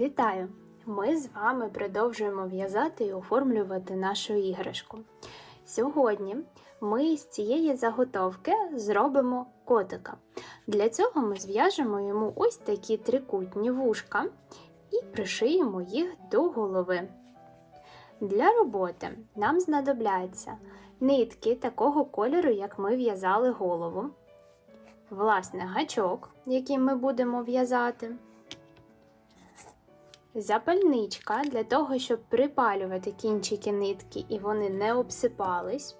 Вітаю! Ми з вами продовжуємо в'язати і оформлювати нашу іграшку. Сьогодні ми з цієї заготовки зробимо котика. Для цього ми зв'яжемо йому ось такі трикутні вушка і пришиємо їх до голови. Для роботи нам знадобляться нитки такого кольору, як ми в'язали голову, власне гачок, яким ми будемо в'язати. Запальничка для того, щоб припалювати кінчики нитки і вони не обсипались.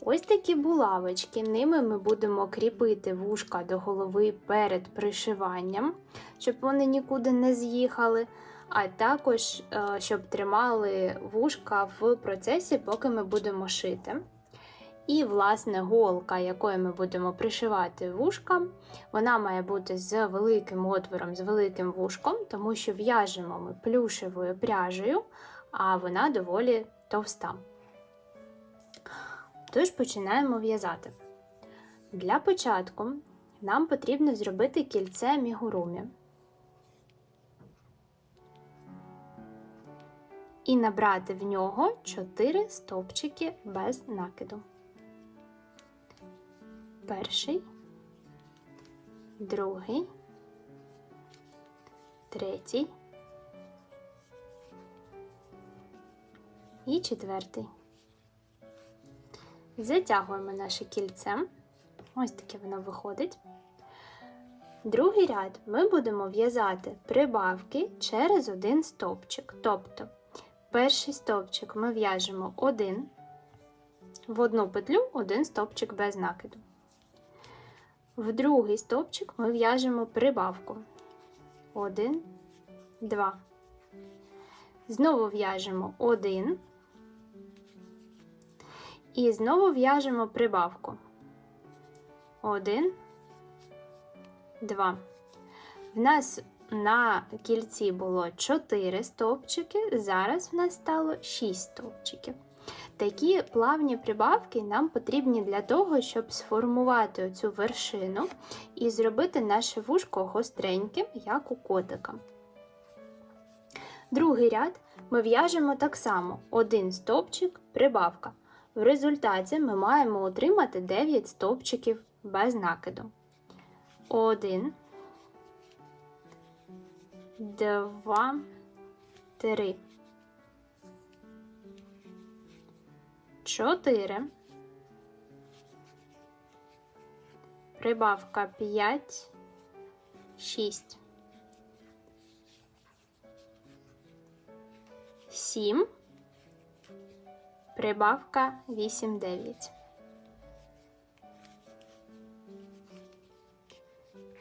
Ось такі булавочки. Ними ми будемо кріпити вушка до голови перед пришиванням, щоб вони нікуди не з'їхали, а також е, щоб тримали вушка в процесі, поки ми будемо шити. І, власне, голка, якою ми будемо пришивати вушка, вона має бути з великим отвором, з великим вушком, тому що в'яжемо ми плюшевою пряжею, а вона доволі товста. Тож починаємо в'язати. Для початку нам потрібно зробити кільце мігурумі. І набрати в нього 4 стовпчики без накиду перший, другий, третій і четвертий. Затягуємо наше кільце. Ось таке воно виходить. Другий ряд ми будемо в'язати прибавки через один стовпчик. Тобто перший стовпчик ми в'яжемо один, в одну петлю один стовпчик без накиду. В другий стовпчик ми в'яжемо прибавку. Один, два. Знову в'яжемо один. І знову в'яжемо прибавку. Один, два. В нас на кільці було 4 стовпчики, зараз в нас стало 6 стовпчиків. Такі плавні прибавки нам потрібні для того, щоб сформувати оцю вершину і зробити наше вушко гостреньким, як у котика. Другий ряд ми в'яжемо так само: один стовпчик, прибавка. В результаті ми маємо отримати 9 стовпчиків без накиду. Один, два, три. 4, прибавка 5, 6, 7, прибавка 8, 9.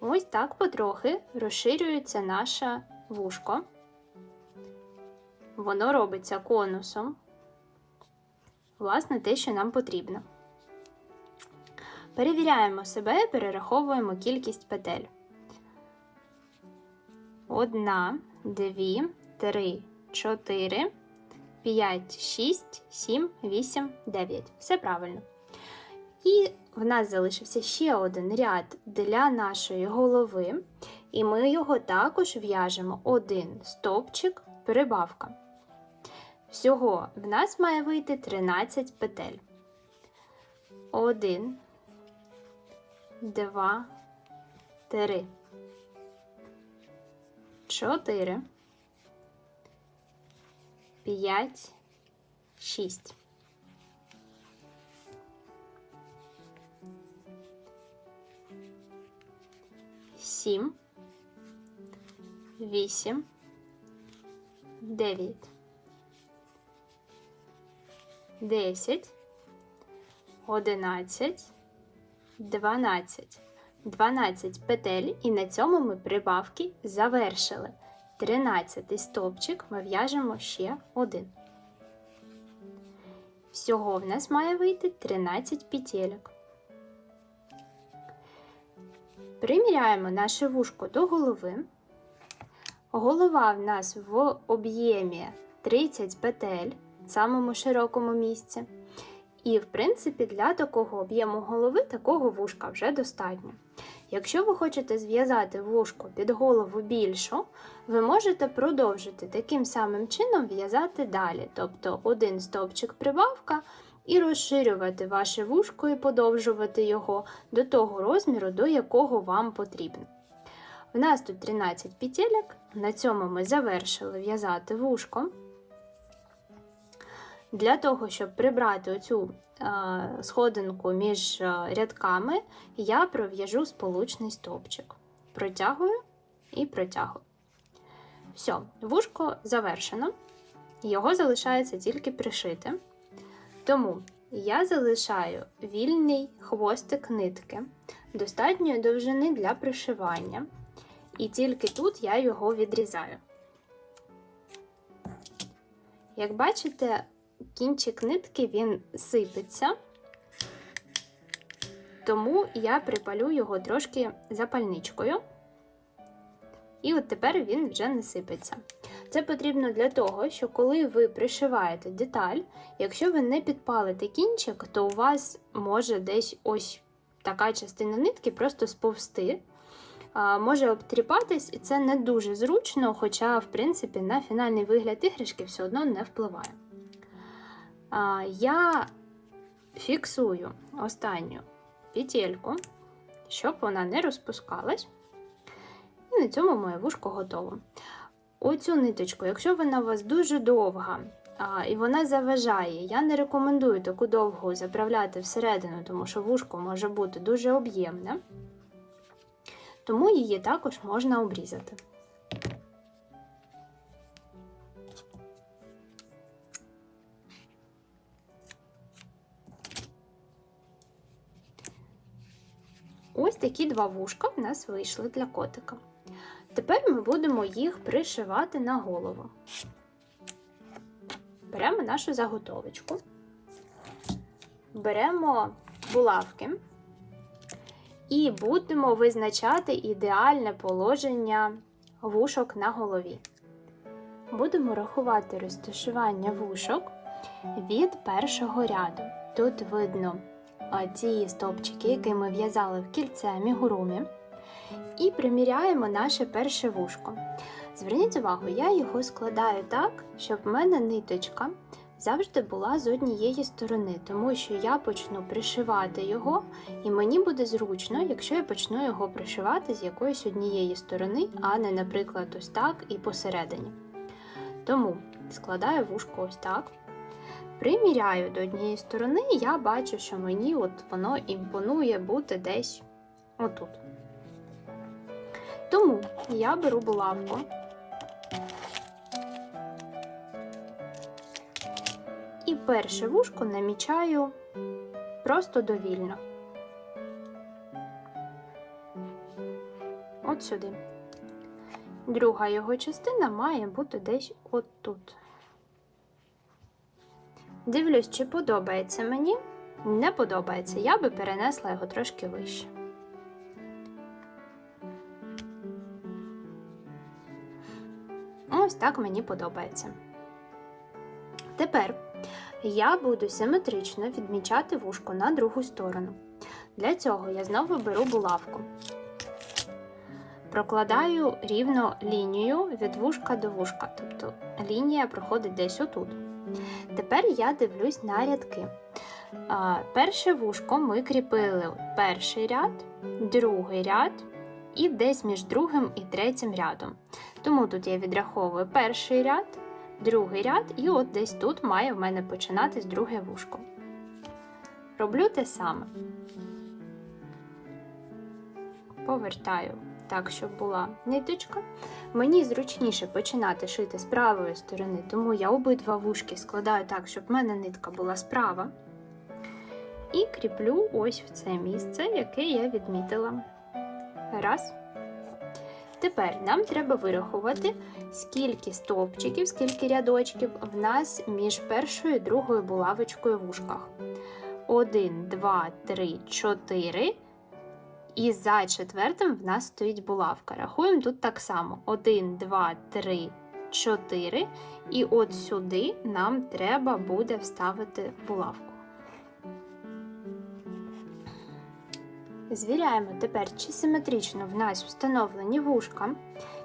Ось так потрохи розширюється наше вушко. Воно робиться конусом власне, те, що нам потрібно. Перевіряємо себе перераховуємо кількість петель. Одна, дві, три, чотири, п'ять, шість, сім, вісім, дев'ять. Все правильно. І в нас залишився ще один ряд для нашої голови, і ми його також в'яжемо один стовпчик, прибавка. Всього в нас має вийти 13 петель. 1, 2, 3, 4, 5, 6. Сім, вісім, дев'ять. 10, 11, 12. 12 петель, і на цьому ми прибавки завершили. 13 стовпчик ми в'яжемо ще один. Всього в нас має вийти 13 петельок. Приміряємо наше вушко до голови. Голова в нас в об'ємі 30 петель самому широкому місці. І, в принципі, для такого об'єму голови такого вушка вже достатньо. Якщо ви хочете зв'язати вушко під голову більшу, ви можете продовжити таким самим чином в'язати далі, тобто один стовпчик прибавка і розширювати ваше вушко і подовжувати його до того розміру, до якого вам потрібно. В нас тут 13 петелек, на цьому ми завершили в'язати вушко. Для того, щоб прибрати оцю е, сходинку між е, рядками, я пров'яжу сполучний стовпчик. Протягую і протягую. Все, вушко завершено. Його залишається тільки пришити. Тому я залишаю вільний хвостик нитки достатньої довжини для пришивання. І тільки тут я його відрізаю. Як бачите, кінчик нитки він сипеться, тому я припалю його трошки запальничкою. І от тепер він вже не сипеться. Це потрібно для того, що коли ви пришиваєте деталь, якщо ви не підпалите кінчик, то у вас може десь ось така частина нитки просто сповзти. Може обтріпатись, і це не дуже зручно, хоча, в принципі, на фінальний вигляд іграшки все одно не впливає. Я фіксую останню петельку, щоб вона не розпускалась. І на цьому моє вушко готово. Оцю ниточку, якщо вона у вас дуже довга а, і вона заважає, я не рекомендую таку довгу заправляти всередину, тому що вушко може бути дуже об'ємне, тому її також можна обрізати. Ось такі два вушка в нас вийшли для котика. Тепер ми будемо їх пришивати на голову. Беремо нашу заготовочку, беремо булавки і будемо визначати ідеальне положення вушок на голові. Будемо рахувати розташування вушок від першого ряду. Тут видно ті стовпчики, які ми в'язали в кільце амігурумі. І приміряємо наше перше вушко. Зверніть увагу, я його складаю так, щоб в мене ниточка завжди була з однієї сторони, тому що я почну пришивати його, і мені буде зручно, якщо я почну його пришивати з якоїсь однієї сторони, а не, наприклад, ось так і посередині. Тому складаю вушко ось так. Приміряю до однієї сторони, я бачу, що мені от воно імпонує бути десь отут. Тому я беру булавку. І перше вушко намічаю просто довільно. От сюди. Друга його частина має бути десь отут. Дивлюсь, чи подобається мені. Не подобається, я би перенесла його трошки вище. Ось так мені подобається. Тепер я буду симетрично відмічати вушко на другу сторону. Для цього я знову беру булавку, прокладаю рівно лінію від вушка до вушка, тобто лінія проходить десь отут. Тепер я дивлюсь на рядки. Перше вушко ми кріпили перший ряд, другий ряд і десь між другим і третім рядом. Тому тут я відраховую перший ряд, другий ряд, і от десь тут має в мене починатись друге вушко. Роблю те саме. Повертаю так, щоб була ниточка. Мені зручніше починати шити з правої сторони, тому я обидва вушки складаю так, щоб в мене нитка була справа. І кріплю ось в це місце, яке я відмітила. Раз. Тепер нам треба вирахувати, скільки стовпчиків, скільки рядочків в нас між першою і другою булавочкою в ушках. 1, 2, 3, 4. І за четвертим в нас стоїть булавка. Рахуємо тут так само: 1, 2, 3, 4. І от сюди нам треба буде вставити булавку. Звіряємо тепер, чи симетрично в нас встановлені вушка,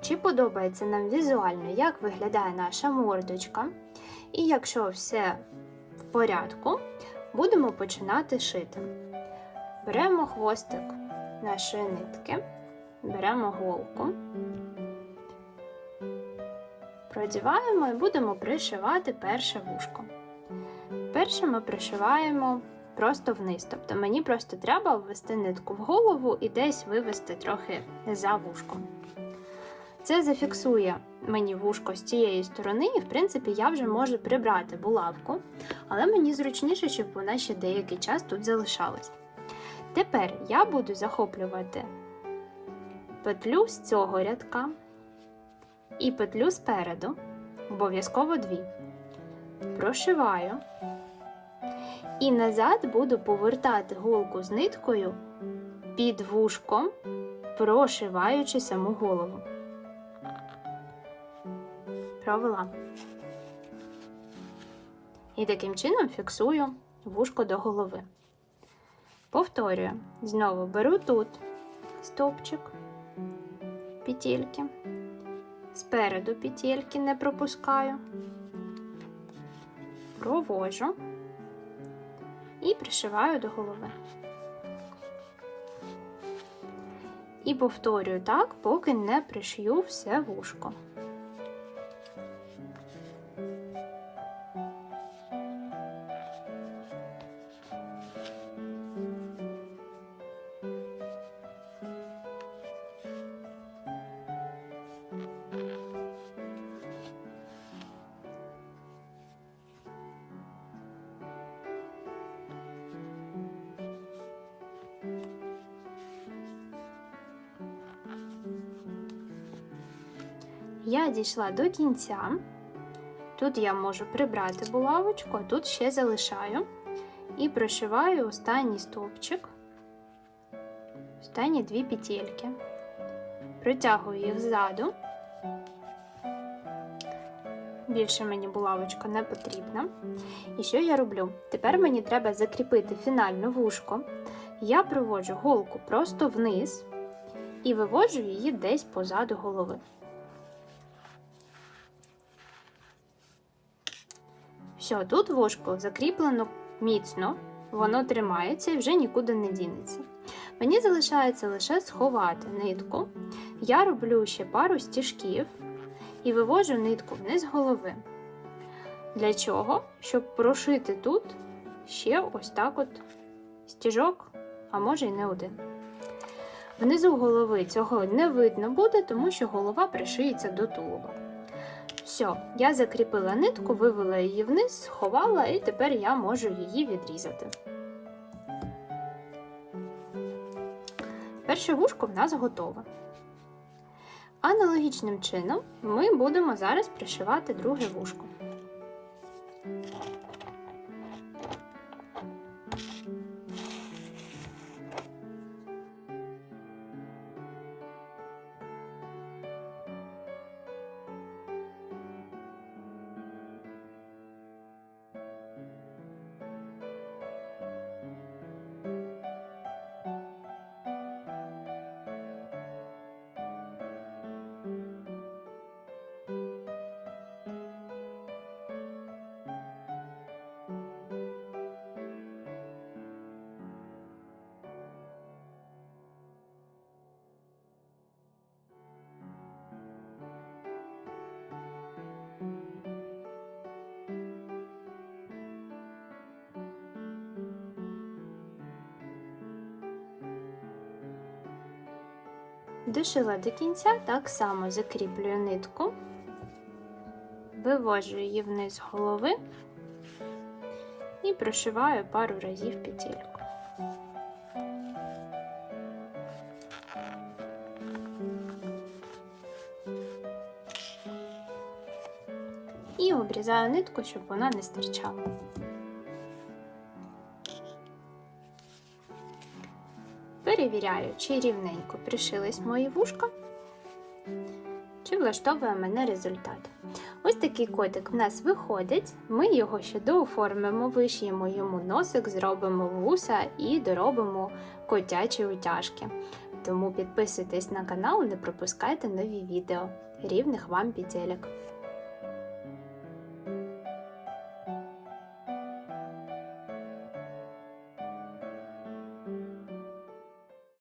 чи подобається нам візуально, як виглядає наша мордочка. І якщо все в порядку, будемо починати шити. Беремо хвостик нашої нитки, беремо голку, продіваємо і будемо пришивати перше вушко. Перше ми пришиваємо просто вниз, тобто мені просто треба ввести нитку в голову і десь вивести трохи за вушком. Це зафіксує мені вушко з цієї сторони, і в принципі я вже можу прибрати булавку, але мені зручніше, щоб вона ще деякий час тут залишалась. Тепер я буду захоплювати петлю з цього рядка і петлю спереду, обов'язково дві. Прошиваю. І назад буду повертати голку з ниткою під вушком, прошиваючи саму голову. Провела. І таким чином фіксую вушко до голови. Повторюю. Знову беру тут стовпчик, петельки, спереду петельки не пропускаю, провожу і пришиваю до голови. І повторюю так, поки не пришью все вушко. Я дійшла до кінця. Тут я можу прибрати булавочку, а тут ще залишаю і прошиваю останній стовпчик, останні дві петельки. Протягую їх ззаду. Більше мені булавочка не потрібна. І що я роблю? Тепер мені треба закріпити фінальну вушко. Я проводжу голку просто вниз і виводжу її десь позаду голови. Все, тут вушко закріплено міцно, воно тримається і вже нікуди не дінеться. Мені залишається лише сховати нитку. Я роблю ще пару стіжків і вивожу нитку вниз голови. Для чого? Щоб прошити тут ще ось так от стіжок, а може й не один. Внизу голови цього не видно буде, тому що голова пришиється до тулуба. Все, я закріпила нитку, вивела її вниз, сховала, і тепер я можу її відрізати. Перше вушко в нас готове. Аналогічним чином ми будемо зараз пришивати друге вушко. Дошила до кінця, так само закріплюю нитку, вивожу її вниз голови і прошиваю пару разів петельку. І обрізаю нитку, щоб вона не стирчала. Перевіряю, чи рівненько пришились мої вушка, чи влаштовує мене результат. Ось такий котик в нас виходить. Ми його ще дооформимо, вишиємо йому носик, зробимо вуса і доробимо котячі утяжки. Тому підписуйтесь на канал, не пропускайте нові відео. Рівних вам петелек!